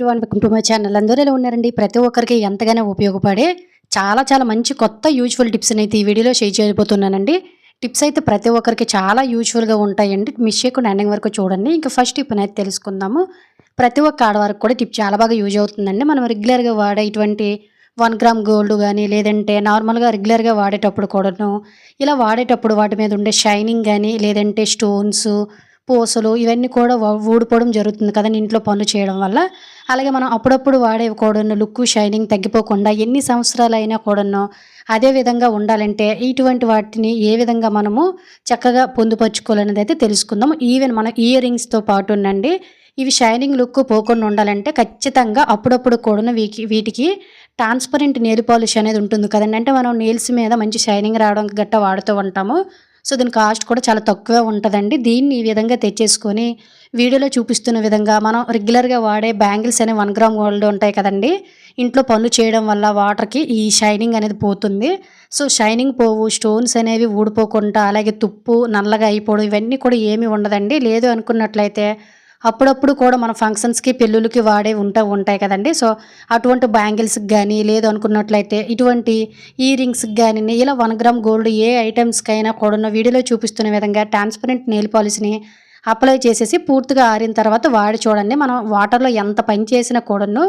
Everyone welcome to my channel అందరూ ఎలా ఉన్నారండి. ప్రతి ఒక్కరికి ఎంతగానో ఉపయోగపడే చాలా చాలా మంచి కొత్త యూజ్ఫుల్ టిప్స్ అయితే ఈ వీడియోలో షేర్ చేయబోతున్నానండి. టిప్స్ అయితే ప్రతి ఒక్కరికి చాలా యూజ్ఫుల్గా ఉంటాయండి. మిస్ చేయకుండా ఎండింగ్ వరకు చూడండి. ఇంకా ఫస్ట్ టిప్ అయితే తెలుసుకుందాము. ప్రతి ఒక్క ఆడవారికి కూడా టిప్ చాలా బాగా యూజ్ అవుతుందండి. మనం రెగ్యులర్గా వాడే ఇటువంటి వన్ గ్రామ్ గోల్డ్ కానీ లేదంటే నార్మల్గా రెగ్యులర్గా వాడేటప్పుడు కూడాను ఇలా వాడేటప్పుడు వాటి మీద ఉండే షైనింగ్ కానీ లేదంటే స్టోన్స్ పూసలు ఇవన్నీ కూడా ఊడిపోవడం జరుగుతుంది కదండి ఇంట్లో పనులు చేయడం వల్ల. అలాగే మనం అప్పుడప్పుడు వాడే కూడాను లుక్ షైనింగ్ తగ్గిపోకుండా ఎన్ని సంవత్సరాలు అయినా కూడాను అదే విధంగా ఉండాలంటే ఇటువంటి వాటిని ఏ విధంగా మనము చక్కగా పొందుపరుచుకోవాలనేది అయితే తెలుసుకుందాం ఈవెన్ మన ఇయర్ రింగ్స్తో పాటు ఉండండి ఇవి షైనింగ్ లుక్ పోకుండా ఉండాలంటే ఖచ్చితంగా అప్పుడప్పుడు కూడా వీకి వీటికి ట్రాన్స్పరెంట్ నెయిల్ పాలిష్ అనేది ఉంటుంది కదండి. అంటే మనం నెయిల్స్ మీద మంచి షైనింగ్ రావడానికి గట్టా వాడుతూ ఉంటాము. సో దీని కాస్ట్ కూడా చాలా తక్కువే ఉంటుందండి. దీన్ని ఈ విధంగా తెచ్చేసుకొని వీడియోలో చూపిస్తున్న విధంగా మనం రెగ్యులర్గా వాడే బ్యాంగిల్స్ అనే వన్ గ్రామ్ గోల్డ్ ఉంటాయి కదండి. ఇంట్లో పనులు చేయడం వల్ల వాటర్కి ఈ షైనింగ్ అనేది పోతుంది. సో షైనింగ్ పోవు స్టోన్స్ అనేవి ఊడిపోకుండా అలాగే తుప్పు నల్లగా అయిపోవడం ఇవన్నీ కూడా ఏమీ ఉండదండి. లేదు అనుకున్నట్లయితే అప్పుడప్పుడు కూడా మన ఫంక్షన్స్కి పెళ్ళిళ్ళకి వాడే ఉంటా ఉంటాయి కదండి. సో అటువంటి బ్యాంగిల్స్కి కానీ లేదు అనుకున్నట్లయితే ఇటువంటి ఇయర్ రింగ్స్కి కానీ ఇలా వన్ గ్రామ్ గోల్డ్ ఏ ఐటమ్స్కి అయినా కూడా వీడియోలో చూపిస్తున్న విధంగా ట్రాన్స్పరెంట్ నెయిల్ పాలిష్ని అప్లై చేసేసి పూర్తిగా ఆరిన తర్వాత వాడి చూడండి. మనం వాటర్లో ఎంత పని చేసినా కూడాను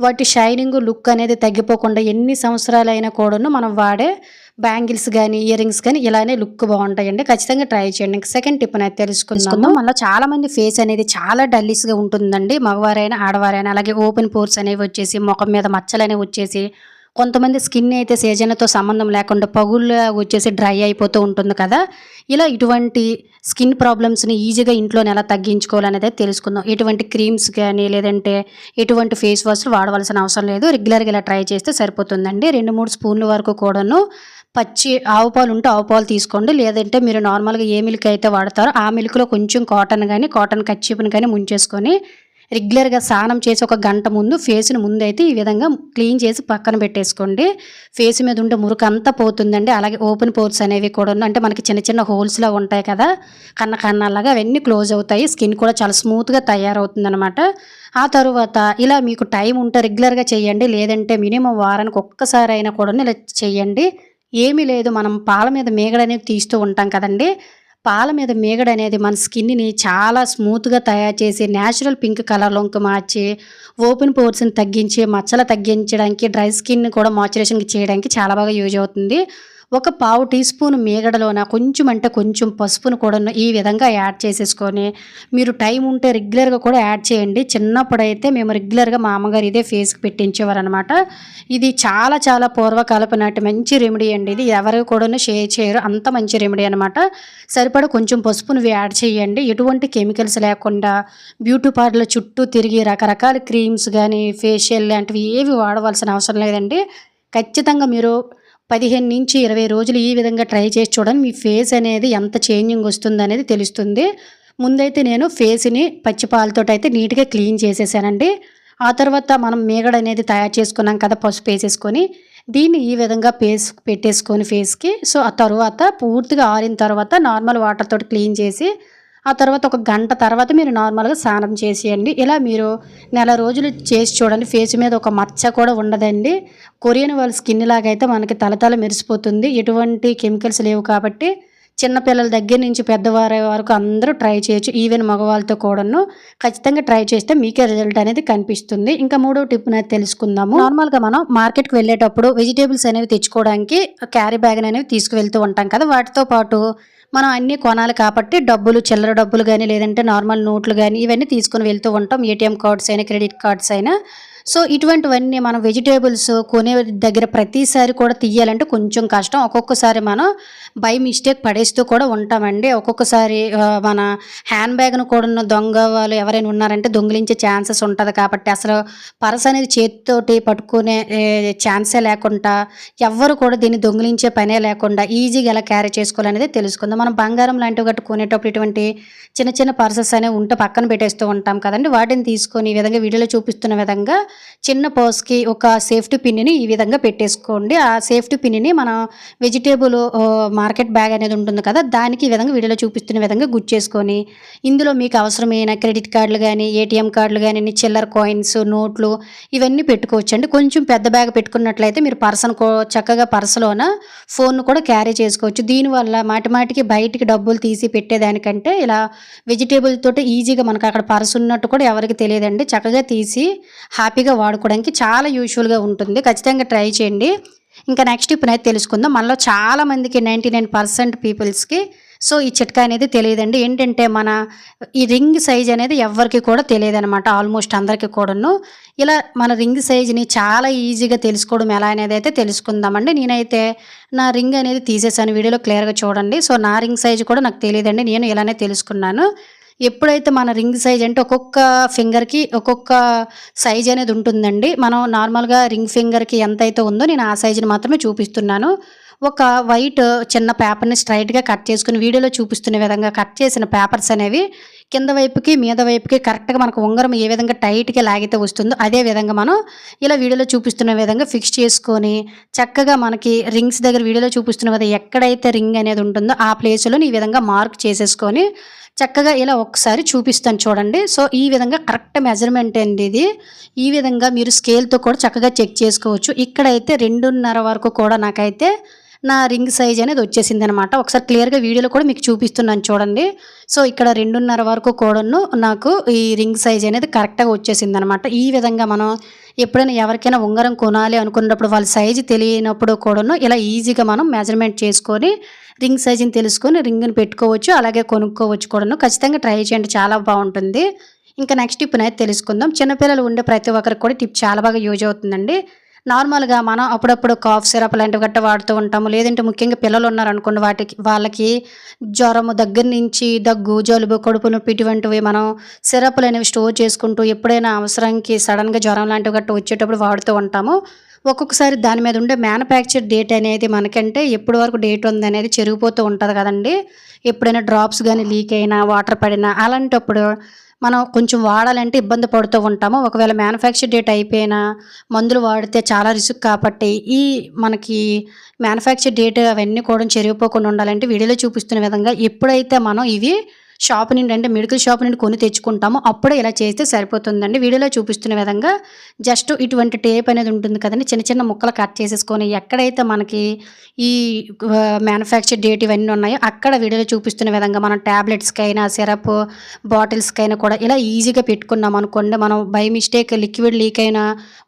వాటి షైనింగ్ లుక్ అనేది తగ్గిపోకుండా ఎన్ని సంవత్సరాలైనా కూడాను మనం వాడే బ్యాంగిల్స్ కానీ ఇయర్ రింగ్స్ కానీ ఇలానే లుక్ బాగుంటాయండి. ఖచ్చితంగా ట్రై చేయండి. ఇంకా సెకండ్ టిప్ అనేది తెలుసుకుందాం. మళ్ళీ చాలా మంది ఫేస్ అనేది చాలా డల్లీస్గా ఉంటుందండి. మగవారైనా ఆడవారైనా అలాగే ఓపెన్ పోర్స్ అనేవి వచ్చేసి ముఖం మీద మచ్చలు అనేవి వచ్చేసి కొంతమంది స్కిన్ అయితే సీజన్తో సంబంధం లేకుండా పగుళ్ళు వచ్చేసి డ్రై అయిపోతూ ఉంటుంది కదా. ఇలా ఇటువంటి స్కిన్ ప్రాబ్లమ్స్ని ఈజీగా ఇంట్లోనే ఎలా తగ్గించుకోవాలనేది తెలుసుకుందాం. ఎటువంటి క్రీమ్స్ కానీ లేదంటే ఎటువంటి ఫేస్ వాష్లు వాడవలసిన అవసరం లేదు. రెగ్యులర్గా ఇలా ట్రై చేస్తే సరిపోతుందండి. రెండు మూడు స్పూన్ల వరకు కూడాను పచ్చి ఆవు పాలు ఉంటే ఆవు పాలు తీసుకోండి. లేదంటే మీరు నార్మల్గా ఏ మిల్క్ అయితే వాడతారో ఆ మిల్క్లో కొంచెం కాటన్ కానీ కాటన్ కచ్చిపుని కానీ ముంచేసుకొని రెగ్యులర్గా స్నానం చేసి ఒక గంట ముందు ఫేస్ని ముందు అయితే ఈ విధంగా క్లీన్ చేసి పక్కన పెట్టేసుకోండి. ఫేస్ మీద ఉండే మురుకంతా అంతా పోతుందండి. అలాగే ఓపెన్ పోర్స్ అనేవి కూడా ఉన్నాయి. అంటే మనకి చిన్న చిన్న హోల్స్లా ఉంటాయి కదా. కన్న కన్నలాగా అవన్నీ క్లోజ్ అవుతాయి. స్కిన్ కూడా చాలా స్మూత్గా తయారవుతుంది అనమాట ఆ తర్వాత ఇలా మీకు టైం ఉంటే రెగ్యులర్గా చేయండి. లేదంటే మినిమం వారానికి ఒక్కసారి అయినా కూడా ఇలా చేయండి. ఏమీ లేదు. మనం పాల మీద మేగడ అనేది తీస్తూ ఉంటాం కదండి. పాల మీద మేగడ అనేది మన స్కిన్ని చాలా స్మూత్గా తయారు చేసి న్యాచురల్ పింక్ కలర్లోకి మార్చి ఓపెన్ పోర్స్ని తగ్గించి మచ్చలు తగ్గించడానికి డ్రై స్కిన్ కూడా మాయిశ్చరైజేషన్ చేయడానికి చాలా బాగా యూజ్ అవుతుంది. ఒక పావు టీ స్పూన్ మీగడలోన కొంచెం అంటే కొంచెం పసుపును కూడా ఈ విధంగా యాడ్ చేసేసుకొని మీరు టైం ఉంటే రెగ్యులర్గా కూడా యాడ్ చేయండి. చిన్నప్పుడైతే మేము రెగ్యులర్గా మా అమ్మగారు ఇదే ఫేస్కి పెట్టించేవారు అనమాట ఇది చాలా చాలా పూర్వకాలపు నాటి మంచి రెమెడీ అండి ఇది. ఎవరికి కూడా షేర్ చేయరు. అంత మంచి రెమెడీ అనమాట సరిపడ కొంచెం పసుపును యాడ్ చేయండి. ఎటువంటి కెమికల్స్ లేకుండా బ్యూటీ పార్లర్ చుట్టూ తిరిగి రకరకాల క్రీమ్స్ కానీ ఫేషియల్ లాంటివి ఏవి వాడవలసిన అవసరం లేదండి. ఖచ్చితంగా మీరు పదిహేను నుంచి ఇరవై రోజులు ఈ విధంగా ట్రై చేసి చూడండి. మీ ఫేస్ అనేది ఎంత చేంజింగ్ వస్తుంది అనేది తెలుస్తుంది. ముందైతే నేను ఫేస్ని పచ్చిపాలతో అయితే నీట్గా క్లీన్ చేసేసానండి. ఆ తర్వాత మనం మేగడ అనేది తయారు చేసుకున్నాం కదా పసుపు వేసేసుకొని దీన్ని ఈ విధంగా పేస్ పెట్టేసుకొని ఫేస్కి. సో ఆ తర్వాత పూర్తిగా ఆరిన తర్వాత నార్మల్ వాటర్ తోటి క్లీన్ చేసి ఆ తర్వాత ఒక గంట తర్వాత మీరు నార్మల్గా స్నానం చేసేయండి. ఇలా మీరు నెల రోజులు చేసి చూడండి. ఫేస్ మీద ఒక మచ్చ కూడా ఉండదండి. కొరియన్ వాళ్ళ స్కిన్ లాగైతే మనకి తలతల మెరిసిపోతుంది. ఎటువంటి కెమికల్స్ లేవు కాబట్టి చిన్నపిల్లల దగ్గర నుంచి పెద్దవారి వరకు అందరూ ట్రై చేయొచ్చు. ఈవెన్ మగవాళ్ళతో కూడాను ఖచ్చితంగా ట్రై చేస్తే మీకే రిజల్ట్ అనేది కనిపిస్తుంది. ఇంకా మూడో టిప్ అనేది తెలుసుకుందాము. నార్మల్గా మనం మార్కెట్కి వెళ్ళేటప్పుడు వెజిటేబుల్స్ అనేవి తెచ్చుకోవడానికి క్యారీ బ్యాగ్ అనేవి తీసుకువెళ్తూ ఉంటాం కదా. వాటితో పాటు మనం అన్నీ కొనాలి కాబట్టి డబ్బులు చిల్లర డబ్బులు కానీ లేదంటే నార్మల్ నోట్లు కానీ ఇవన్నీ తీసుకుని వెళ్తూ ఉంటాం. ఏటీఎం కార్డ్స్ అయినా క్రెడిట్ కార్డ్స్ అయినా. సో ఇటువంటివన్నీ మనం వెజిటేబుల్స్ కొనే దగ్గర ప్రతిసారి కూడా తీయాలంటే కొంచెం కష్టం. ఒక్కొక్కసారి మనం బై మిస్టేక్ పడేస్తూ కూడా ఉంటామండి. ఒక్కొక్కసారి మన హ్యాండ్ బ్యాగ్ను కూడా దొంగ వాళ్ళు ఎవరైనా ఉన్నారంటే దొంగిలించే ఛాన్సెస్ ఉంటుంది కాబట్టి అసలు పర్స్ అనేది చేతితోటి పట్టుకునే ఛాన్సే లేకుండా ఎవ్వరు కూడా దీన్ని దొంగిలించే పనే లేకుండా ఈజీగా ఎలా క్యారీ చేసుకోవాలనేది తెలుసుకుందాం. మనం బంగారం లాంటివి గట్టు కొనేటప్పుడు ఇటువంటి చిన్న చిన్న పర్సెస్ అనేవి ఉంటే పక్కన పెట్టేస్తూ ఉంటాం కదండి. వాటిని తీసుకొని ఈ విధంగా వీడియోలో చూపిస్తున్న విధంగా చిన్న పర్స్కి ఒక సేఫ్టీ పిన్ని ఈ విధంగా పెట్టేసుకోండి. ఆ సేఫ్టీ పిన్ని మన వెజిటేబుల్ మార్కెట్ బ్యాగ్ అనేది ఉంటుంది కదా దానికి ఈ విధంగా వీడియోలో చూపిస్తున్న విధంగా గుచ్చేసుకొని ఇందులో మీకు అవసరమైన క్రెడిట్ కార్డులు కానీ ఏటీఎం కార్డులు కానీ చిల్లర కాయిన్స్ నోట్లు ఇవన్నీ పెట్టుకోవచ్చండి. కొంచెం పెద్ద బ్యాగ్ పెట్టుకున్నట్లయితే మీరు పర్సన్ చక్కగా పర్సులోన ఫోన్ కూడా క్యారీ చేసుకోవచ్చు. దీనివల్ల మాటిమాటికి బయటికి డబ్బులు తీసి పెట్టేదానికంటే ఇలా వెజిటేబుల్ తోటి ఈజీగా మనకు అక్కడ పర్స్ ఉన్నట్టు కూడా ఎవరికి తెలియదండి. చక్కగా తీసి హ్యాపీగా వాడుకోవడానికి చాలా యూజువల్గా ఉంటుంది. ఖచ్చితంగా ట్రై చేయండి. ఇంకా నెక్స్ట్ ఇప్పుడు అయితే తెలుసుకుందాం. మనలో చాలా మందికి నైంటీ నైన్ పర్సెంట్ పీపుల్స్కి సో ఈ చిట్కా అనేది తెలియదండి. ఏంటంటే మన ఈ రింగ్ సైజ్ అనేది ఎవరికి కూడా తెలియదు అనమాట ఆల్మోస్ట్ అందరికీ కూడాను. ఇలా మన రింగ్ సైజ్ని చాలా ఈజీగా తెలుసుకోవడం ఎలా అనేది అయితే తెలుసుకుందామండి. నేనైతే నా రింగ్ అనేది తీసేసాను. వీడియోలో క్లియర్గా చూడండి. సో నా రింగ్ సైజ్ కూడా నాకు తెలియదండి. నేను ఇలానే తెలుసుకున్నాను. ఎప్పుడైతే మన రింగ్ సైజ్ అంటే ఒక్కొక్క ఫింగర్కి ఒక్కొక్క సైజ్ అనేది ఉంటుందండి. మనం నార్మల్గా రింగ్ ఫింగర్కి ఎంత అయితే ఉందో నేను ఆ సైజుని మాత్రమే చూపిస్తున్నాను. ఒక వైట్ చిన్న పేపర్ని స్ట్రైట్గా కట్ చేసుకుని వీడియోలో చూపిస్తున్న విధంగా కట్ చేసిన పేపర్స్ అనేవి కింద వైపుకి మీద వైపుకి కరెక్ట్గా మనకు ఉంగరం ఏ విధంగా టైట్గా లాగితే వస్తుందో అదే విధంగా మనం ఇలా వీడియోలో చూపిస్తున్న విధంగా ఫిక్స్ చేసుకొని చక్కగా మనకి రింగ్స్ దగ్గర వీడియోలో చూపిస్తున్న విధంగా ఎక్కడైతే రింగ్ అనేది ఉంటుందో ఆ ప్లేస్లో ఈ విధంగా మార్క్ చేసేసుకొని చక్కగా ఇలా ఒకసారి చూపిస్తాను చూడండి. సో ఈ విధంగా కరెక్ట్ మెజర్మెంట్ అండి ఇది. ఈ విధంగా మీరు స్కేల్తో కూడా చక్కగా చెక్ చేసుకోవచ్చు. ఇక్కడైతే రెండున్నర వరకు కూడా నాకైతే నా రింగ్ సైజ్ అనేది వచ్చేసింది అనమాట ఒకసారి క్లియర్గా వీడియోలో కూడా మీకు చూపిస్తున్నాను చూడండి. సో ఇక్కడ రెండున్నర వరకు కూడాను నాకు ఈ రింగ్ సైజ్ అనేది కరెక్ట్గా వచ్చేసింది అనమాట ఈ విధంగా మనం ఎప్పుడైనా ఎవరికైనా ఉంగరం కొనాలి అనుకున్నప్పుడు వాళ్ళ సైజు తెలియనప్పుడు కూడాను ఇలా ఈజీగా మనం మెజర్మెంట్ చేసుకొని రింగ్ సైజుని తెలుసుకొని రింగ్ని పెట్టుకోవచ్చు అలాగే కొనుక్కోవచ్చు కూడాను. ఖచ్చితంగా ట్రై చేయండి చాలా బాగుంటుంది. ఇంకా నెక్స్ట్ టిప్ అయితే తెలుసుకుందాం. చిన్నపిల్లలు ఉండే ప్రతి ఒక్కరికి కూడా టిప్ చాలా బాగా యూజ్ అవుతుందండి. నార్మల్గా మనం అప్పుడప్పుడు కాఫ్ సిరప్ లాంటివి గట్ట వాడుతూ ఉంటాము. లేదంటే ముఖ్యంగా పిల్లలు ఉన్నారనుకోండి వాటికి వాళ్ళకి జ్వరము దగ్గర నుంచి దగ్గు జలుబు కడుపు నొప్పి ఇటువంటివి మనం సిరప్లు అనేవి స్టోర్ చేసుకుంటూ ఎప్పుడైనా అవసరానికి సడన్గా జ్వరం లాంటివి గట్ట వచ్చేటప్పుడు వాడుతూ ఉంటాము. ఒక్కొక్కసారి దాని మీద ఉండే మ్యానుఫ్యాక్చర్ డేట్ అనేది మనకంటే ఎప్పటి వరకు డేట్ ఉంది అనేది చెరిగిపోతూ ఉంటుంది కదండి. ఎప్పుడైనా డ్రాప్స్ కానీ లీక్ అయినా వాటర్ పడినా అలాంటప్పుడు మనం కొంచెం వాడాలంటే ఇబ్బంది పడుతూ ఉంటాము. ఒకవేళ మ్యానుఫ్యాక్చర్ డేట్ అయిపోయినా మందులు వాడితే చాలా రిస్క్ కాబట్టి ఈ మనకి మ్యానుఫ్యాక్చర్ డేట్ అవన్నీ కూడా చెరిగిపోకుండా ఉండాలంటే వీడియోలో చూపిస్తున్న విధంగా ఎప్పుడైతే మనం ఇవి షాప్ నుండి అంటే మెడికల్ షాప్ నుండి కొని తెచ్చుకుంటామో అప్పుడే ఇలా చేస్తే సరిపోతుందండి. వీడియోలో చూపిస్తున్న విధంగా జస్ట్ ఇటువంటి టేప్ అనేది ఉంటుంది కదండి. చిన్న చిన్న ముక్కలు కట్ చేసేసుకొని ఎక్కడైతే మనకి ఈ మ్యానుఫ్యాక్చర్ డేట్ ఇవన్నీ ఉన్నాయో అక్కడ వీడియోలో చూపిస్తున్న విధంగా మనం ట్యాబ్లెట్స్కైనా అయినా సిరప్ బాటిల్స్కి అయినా కూడా ఇలా ఈజీగా పెట్టుకున్నాం అనుకోండి. మనం బై మిస్టేక్ లిక్విడ్ లీక్ అయినా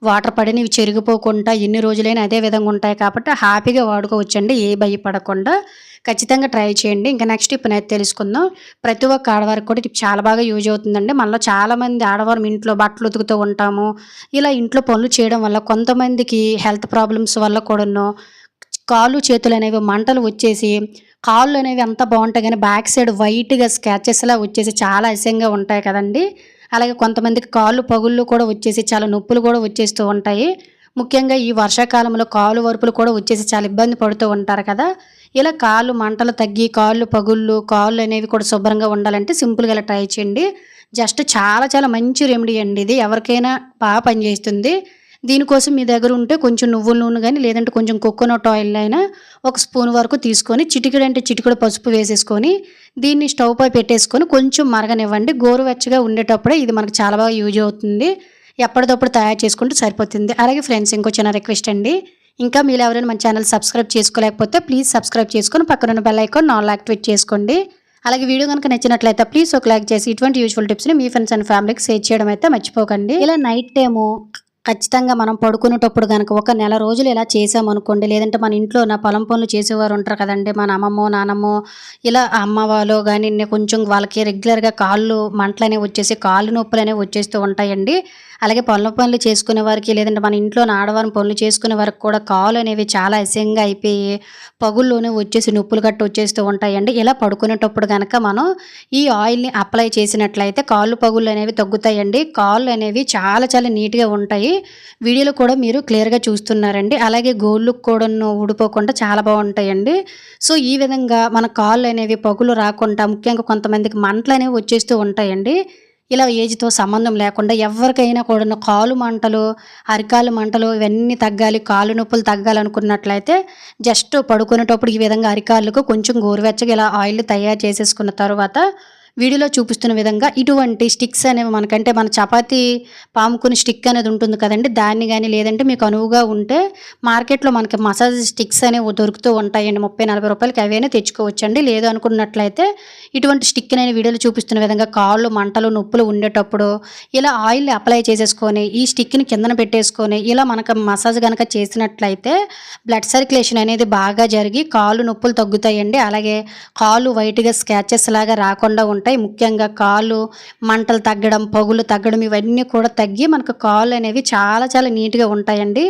వాటర్ పడిన ఇవి చెరిగిపోకుండా ఎన్ని రోజులైనా అదే విధంగా ఉంటాయి కాబట్టి హ్యాపీగా వాడుకోవచ్చండి. ఏ భయపడకుండా ఖచ్చితంగా ట్రై చేయండి. ఇంకా నెక్స్ట్ ఇప్పుడు అయితే తెలుసుకుందాం. ప్రతి ఒక్క ఆడవారికి కూడా టిప్ చాలా బాగా యూజ్ అవుతుందండి. మనలో చాలామంది ఆడవారు ఇంట్లో బట్టలు ఉతుకుతూ ఉంటాము. ఇలా ఇంట్లో పనులు చేయడం వల్ల కొంతమందికి హెల్త్ ప్రాబ్లమ్స్ వల్ల కూడాను కాళ్ళు చేతులు అనేవి మంటలు వచ్చేసి కాళ్ళు అనేవి ఎంత బాగుంటాయి కానీ బ్యాక్ సైడ్ వైట్గా స్క్రాచెస్లా వచ్చేసి చాలా అసహ్యంగా ఉంటాయి కదండి. అలాగే కొంతమందికి కాళ్ళు పగుళ్ళు కూడా వచ్చేసి చాలా నొప్పులు కూడా వచ్చేస్తూ ఉంటాయి. ముఖ్యంగా ఈ వర్షాకాలంలో కాలు వరుపులు కూడా వచ్చేసి చాలా ఇబ్బంది పడుతూ ఉంటారు కదా. ఇలా కాళ్ళు మంటలు తగ్గి కాళ్ళు పగుళ్ళు కాళ్ళు అనేవి కూడా శుభ్రంగా ఉండాలంటే సింపుల్గా ఇలా ట్రై చేయండి. జస్ట్ చాలా చాలా మంచి రెమెడీ అండి ఇది. ఎవరికైనా బాగా పనిచేస్తుంది దీనికోసం మీ దగ్గర ఉంటే కొంచెం నువ్వుల నూనె కానీ లేదంటే కొంచెం కోకోనట్ ఆయిల్ అయినా ఒక స్పూన్ వరకు తీసుకొని చిటికెడు అంటే చిటికెడు పసుపు వేసేసుకొని దీన్ని స్టవ్ పై పెట్టేసుకొని కొంచెం మరగనివ్వండి. గోరువెచ్చగా ఉండేటప్పుడే ఇది మనకు చాలా బాగా యూజ్ అవుతుంది. ఎప్పటికప్పుడు తయారు చేసుకుంటే సరిపోతుంది. అలాగే ఫ్రెండ్స్ ఇంకో చిన్న రిక్వెస్ట్ అండి. ఇంకా మీరు ఎవరైనా మన ఛానల్ సబ్స్క్రైబ్ చేసుకోలేకపోతే ప్లీజ్ సబ్స్క్రైబ్ చేసుకొని పక్కనున్న బెల్ ఐకాన్ నాన్ యాక్టివేట్ చేసుకోండి. అలాగే వీడియో కనుక నచ్చినట్లయితే ప్లీజ్ ఒక లైక్ చేసి ఇటువంటి యూజ్ఫుల్ టిప్స్ని మీ ఫ్రెండ్స్ అండ్ ఫ్యామిలీకి షేర్ చేయడం అయితే మర్చిపోకండి. ఇలా నైట్ టైము ఖచ్చితంగా మనం పడుకునేటప్పుడు కనుక ఒక నెల రోజులు ఇలా చేసామనుకోండి లేదంటే మన ఇంట్లో నా పొలం పనులు చేసేవారు ఉంటారు కదండి మన అమ్మమ్మో నానమ్మో ఇలా అమ్మ వాళ్ళు కానీ కొంచెం వాళ్ళకి రెగ్యులర్గా కాళ్ళు మంటలు అనేవి వచ్చేసి కాళ్ళు నొప్పులు అనేవి వచ్చేస్తూ ఉంటాయండి. అలాగే పనుల పనులు చేసుకునే వారికి లేదంటే మన ఇంట్లో ఆడవారం పనులు చేసుకునే వారికి కూడా కాలు అనేవి చాలా అసహ్యంగా అయిపోయి పగుల్లోనే వచ్చేసి నొప్పులు గట్ట వచ్చేస్తూ ఉంటాయండి. ఇలా పడుకునేటప్పుడు కనుక మనం ఈ ఆయిల్ని అప్లై చేసినట్లయితే కాళ్ళు పగుళ్ళు అనేవి తగ్గుతాయండి. కాళ్ళు అనేవి చాలా చాలా నీట్గా ఉంటాయి. వీడియోలో కూడా మీరు క్లియర్గా చూస్తున్నారండి. అలాగే గోళ్ళు కూడా ఊడిపోకుండా చాలా బాగుంటాయండి. సో ఈ విధంగా మన కాళ్ళు అనేవి పగులు రాకుండా ముఖ్యంగా కొంతమందికి మంటలు అనేవి వచ్చేస్తూ ఉంటాయండి. ఇలా ఏజ్తో సంబంధం లేకుండా ఎవరికైనా కూడా కాలు మంటలు అరికాలు మంటలు ఇవన్నీ తగ్గాలి కాలు నొప్పులు తగ్గాలనుకున్నట్లయితే జస్ట్ పడుకునేటప్పుడు ఈ విధంగా అరికాళ్ళకు కొంచెం గోరువెచ్చగా ఇలా ఆయిల్ తయారు చేసేసుకున్న తర్వాత వీడియోలో చూపిస్తున్న విధంగా ఇటువంటి స్టిక్స్ అనేవి మనకంటే మన చపాతి పాముకుని స్టిక్ అనేది ఉంటుంది కదండి దాన్ని కానీ లేదంటే మీకు అనువుగా ఉంటే మార్కెట్లో మనకి మసాజ్ స్టిక్స్ అనేవి దొరుకుతూ ఉంటాయండి. ముప్పై నలభై రూపాయలకి అవైనా తెచ్చుకోవచ్చండి. లేదు అనుకున్నట్లయితే ఇటువంటి స్టిక్ నేను వీడియోలో చూపిస్తున్న విధంగా కాళ్ళు మంటలు నొప్పులు ఉండేటప్పుడు ఇలా ఆయిల్ అప్లై చేసేసుకొని ఈ స్టిక్ని కిందన పెట్టేసుకొని ఇలా మనకు మసాజ్ కనుక చేసినట్లయితే బ్లడ్ సర్క్యులేషన్ అనేది బాగా జరిగి కాళ్ళు నొప్పులు తగ్గుతాయండి. అలాగే కాళ్ళు వైట్గా స్క్రాచెస్ లాగా రాకుండా ఉంటాయి. ఉంటాయి. ముఖ్యంగా కాళ్ళు మంటలు తగ్గడం పగులు తగ్గడం ఇవన్నీ కూడా తగ్గి మనకు కాళ్ళు అనేవి చాలా చాలా నీట్గా ఉంటాయండి.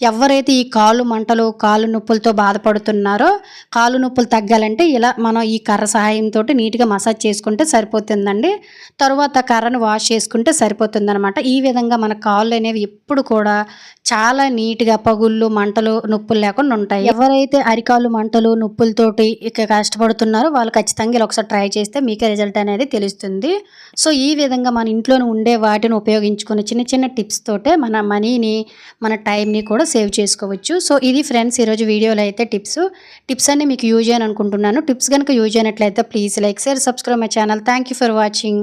ఎవరైతే ఈ కాలు మంటలు కాళ్ళు నొప్పులతో బాధపడుతున్నారో కాళ్ళు నొప్పులు తగ్గాలంటే ఇలా మనం ఈ కర్ర సహాయంతో నీట్గా మసాజ్ చేసుకుంటే సరిపోతుందండి. తర్వాత కర్రను వాష్ చేసుకుంటే సరిపోతుందనమాట ఈ విధంగా మన కాళ్ళు అనేవి ఎప్పుడు కూడా చాలా నీట్గా పగుళ్ళు మంటలు నొప్పులు లేకుండా ఉంటాయి. ఎవరైతే అరికాలు మంటలు నొప్పులతోటి ఇక కష్టపడుతున్నారో వాళ్ళు ఖచ్చితంగా ఇలా ఒకసారి ట్రై చేస్తే మీకే రిజల్ట్ అనేది తెలుస్తుంది. సో ఈ విధంగా మన ఇంట్లోనే ఉండే వాటిని ఉపయోగించుకుని చిన్న చిన్న టిప్స్ తోటే మన మనీని మన టైంని కూడా సేవ్ చేసుకోవచ్చు. సో ఇది ఫ్రెండ్స్ ఈరోజు వీడియోలో అయితే టిప్స్. టిప్స్ అన్ని మీకు యూజ్ అని అనుకుంటున్నాను టిప్స్ కనుక యూజ్ అయినట్లయితే please like share subscribe my channel. Thank you for watching.